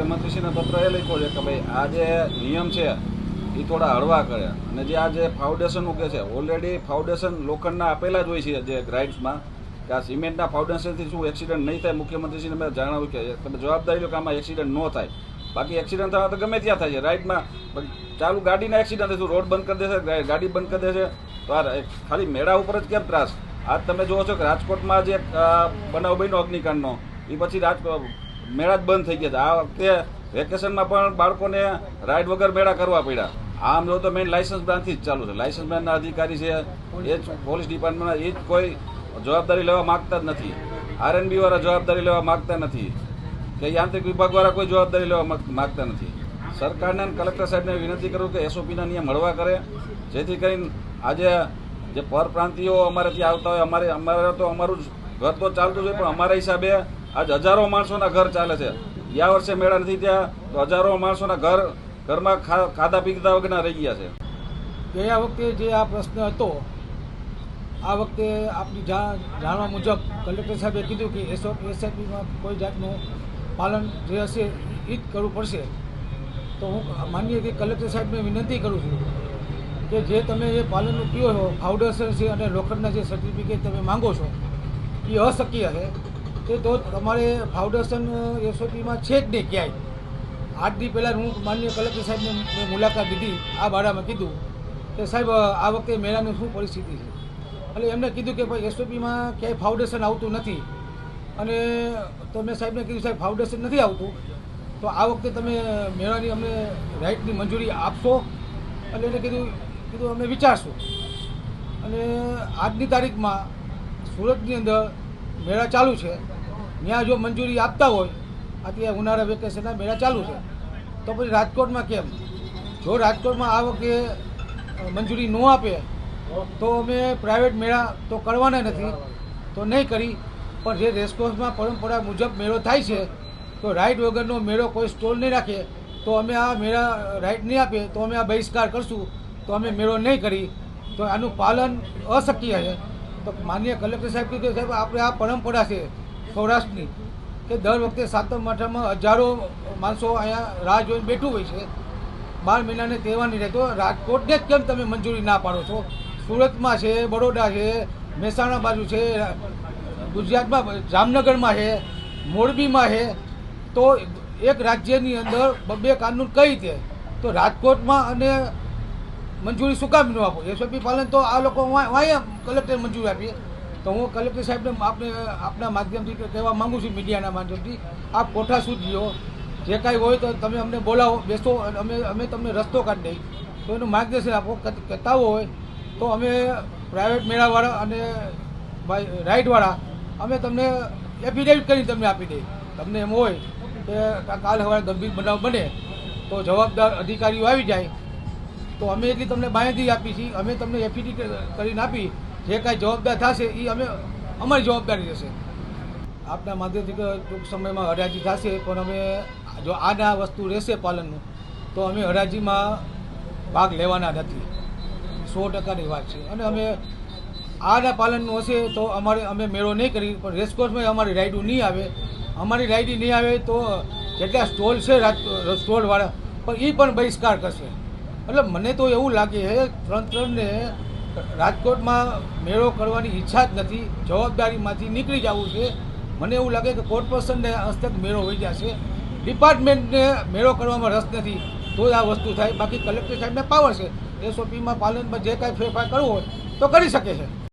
મુખ્યમંત્રીશ્રીને પત્ર એ લખ્યો છે કે ભાઈ આ જે નિયમ છે એ થોડા હળવા કરે. અને જે આ જે ફાઉન્ડેશનનું કે છે ઓલરેડી ફાઉન્ડેશન લોખંડના આપેલા જ હોય છે જે ગ્રાઇડ્સમાં કે આ સિમેન્ટના ફાઉન્ડેશનથી શું એક્સિડન્ટ નહીં થાય મુખ્યમંત્રીશ્રીને મેં જણાવ્યું કે તમે જવાબદારી લો કે આમાં એક્સિડન્ટ ન થાય. બાકી એક્સિડન્ટ થવા તો ગમે ત્યાં થાય છે રાઈડમાં પણ ચાલુ ગાડીના એક્સિડન્ટ થયું રોડ બંધ કરી દેશે, ગાડી બંધ કરી દેશે? તો આ ખાલી મેળા ઉપર જ કેમ ત્રાસ? આજ તમે જુઓ છો કે રાજકોટમાં જે બનાવ બન્યો અગ્નિકાંડનો એ પછી રાજ મેળા જ બંધ થઈ ગયા આ વખતે વેકેશનમાં પણ બાળકોને રાઈડ વગર મેળા કરવા પડ્યા. આમ જો તો મેઇન લાયસન્સ બ્રાન્ચથી જ ચાલુ છે. લાયસન્સ બ્રાન્ચના અધિકારી છે, એ જ પોલીસ ડિપાર્ટમેન્ટના એ જ કોઈ જવાબદારી લેવા માગતા જ નથી. આરએનબી વાળા જવાબદારી લેવા માગતા નથી કે યાંત્રિક વિભાગ વાળા કોઈ જવાબદારી લેવા માંગ- માગતા નથી. સરકારને કલેક્ટર સાહેબને વિનંતી કરું કે એસઓપીના નિયમ હળવા કરે. જેથી કરીને આજે જે પરપ્રાંતિયો અમારે ત્યાં આવતા હોય, અમારે અમારે તો અમારું જ ઘર તો ચાલતું હોય, પણ અમારા હિસાબે આજ હજારો માણસોના ઘર ચાલે છે. ગયા વર્ષે મેળા નથી ત્યાં તો હજારો માણસોના ઘર, ઘરમાં ખાધા પીધા વગરના રહી ગયા છે. ગયા વખતે જે આ પ્રશ્ન હતો, આ વખતે આપની જા- જાણવા મુજબ કલેક્ટર સાહેબે કીધું કે એસઆઈપીમાં કોઈ જાતનું પાલન જે હશે એ જ કરવું પડશે. તો હું માનીએ કે કલેક્ટર સાહેબને વિનંતી કરું છું કે જે તમે એ પાલનનું કયો છો ફાઉન્ડેશન છે અને લોખંડના જે સર્ટિફિકેટ તમે માંગો છો એ અશક્ય છે. તે તો તમારે ફાઉન્ડેશન એસઓપીમાં છે જ નહીં ક્યાંય. આઠ દી પહેલાં હું માન્ય કલેક્ટર સાહેબને મુલાકાત લીધી, આ બારામાં કીધું કે સાહેબ આ વખતે મેળાની શું પરિસ્થિતિ છે? એટલે એમને કીધું કે ભાઈ, એસઓપીમાં ક્યાંય ફાઉન્ડેશન આવતું નથી. અને તો મેં સાહેબને કીધું, સાહેબ, ફાઉન્ડેશન નથી આવતું. તો આ વખતે તમે મેળાની અમને રાઇટની મંજૂરી આપશો? એટલે એને કીધું કીધું, અમે વિચારશું. અને આજની તારીખમાં સુરતની અંદર મેળા ચાલુ છે. ત્યાં જો મંજૂરી આપતા હોય, અત્યારે ઉનાળા વેકેશનના મેળા ચાલુ છે, તો પછી રાજકોટમાં કેમ? જો રાજકોટમાં આ વખતે મંજૂરી ન આપે, તો અમે પ્રાઇવેટ મેળા તો કરવાના નથી, તો નહીં કરી. પણ જે રેસકોર્સમાં પરંપરા મુજબ મેળો થાય છે, તો રાઈડ વગરનો મેળો કોઈ સ્ટોલ નહીં રાખે, તો અમે આ મેળા રાઈડ નહીં આપીએ તો અમે આ બહિષ્કાર કરશું, તો અમે મેળો નહીં કરી. તો આનું પાલન અશક્ય છે. તો માન્ય કલેક્ટર સાહેબ કીધું, સાહેબ, આપણે આ પરંપરા છે સૌરાષ્ટ્રની, કે દર વખતે સાતમ, આઠમમાં હજારો માણસો અહીંયા રાહ જોઈને બેઠું હોય છે. બાર મહિનાને તહેવારની રહેતો રાજકોટને જ કેમ તમે મંજૂરી ના પાડો છો? સુરતમાં છે, બરોડા છે, મહેસાણા બાજુ છે, ગુજરાતમાં જામનગરમાં છે, મોરબીમાં છે. તો એક રાજ્યની અંદર બબ્બે કાનૂન કઈ રીતે? તો રાજકોટમાં અને મંજૂરી શું કામ ન આપો? એસઓપી પાલન તો આ લોકો કલેક્ટર મંજૂરી આપીએ તો હું કલેક્ટર સાહેબને આપને, આપના માધ્યમથી કહેવા માંગુ છું મીડિયાના માધ્યમથી, આપ કોઠા સૂચજો જે કાંઈ હોય તો તમે અમને બોલાવો, બેસો અમે અમે તમને રસ્તો કાઢી દઈ. તો એનું માર્ગદર્શન આપો કહેતા કહેતા હોય તો અમે પ્રાઇવેટ મેળાવાળા અને રાઇડવાળા અમે તમને એફિડેવિટ કરીને તમને આપી દઈએ. તમને એમ હોય કે કાલ સવારે ગંભીર બનાવ બને, તો જવાબદાર અધિકારીઓ આવી જાય. તો અમે એટલી તમને માહિતી આપી છીએ, અમે તમને એફિડેવિટ કરીને આપી જે કાંઈ જવાબદાર થશે એ અમે, અમારી જવાબદારી રહેશે. આપના માધ્યમથી ટૂંક સમયમાં હરાજી થશે, પણ અમે, જો આના વસ્તુ રહેશે પાલનનું, તો અમે હરાજીમાં ભાગ લેવાના નથી. સો ટકાની વાત છે. અને અમે આના પાલનનું હશે તો અમારે, અમે મેળો નહીં કરી, પણ રેસકોર્સમાં અમારી રાઈડું નહીં આવે. અમારી રાઈડી નહીં આવે તો જેટલા સ્ટોલ છે સ્ટોલવાળા, પણ એ પણ બહિષ્કાર કરશે. એટલે મને તો એવું લાગે છે તંત્રને રાજકોટમાં મેળો કરવાની ઈચ્છા જ નથી. જવાબદારીમાંથી નીકળી જવું છે. મને એવું લાગે કે કોર્પોરેશનને હસ્તક મેળો હોઈ જશે ડિપાર્ટમેન્ટને મેળો કરવામાં રસ નથી. તો જ આ વસ્તુ થાય. બાકી કલેક્ટર સાહેબને પાવર છે. એસઓપીમાં પાલનમાં જે કાંઈ ફેરફાર કરવો હોય તો કરી શકે છે.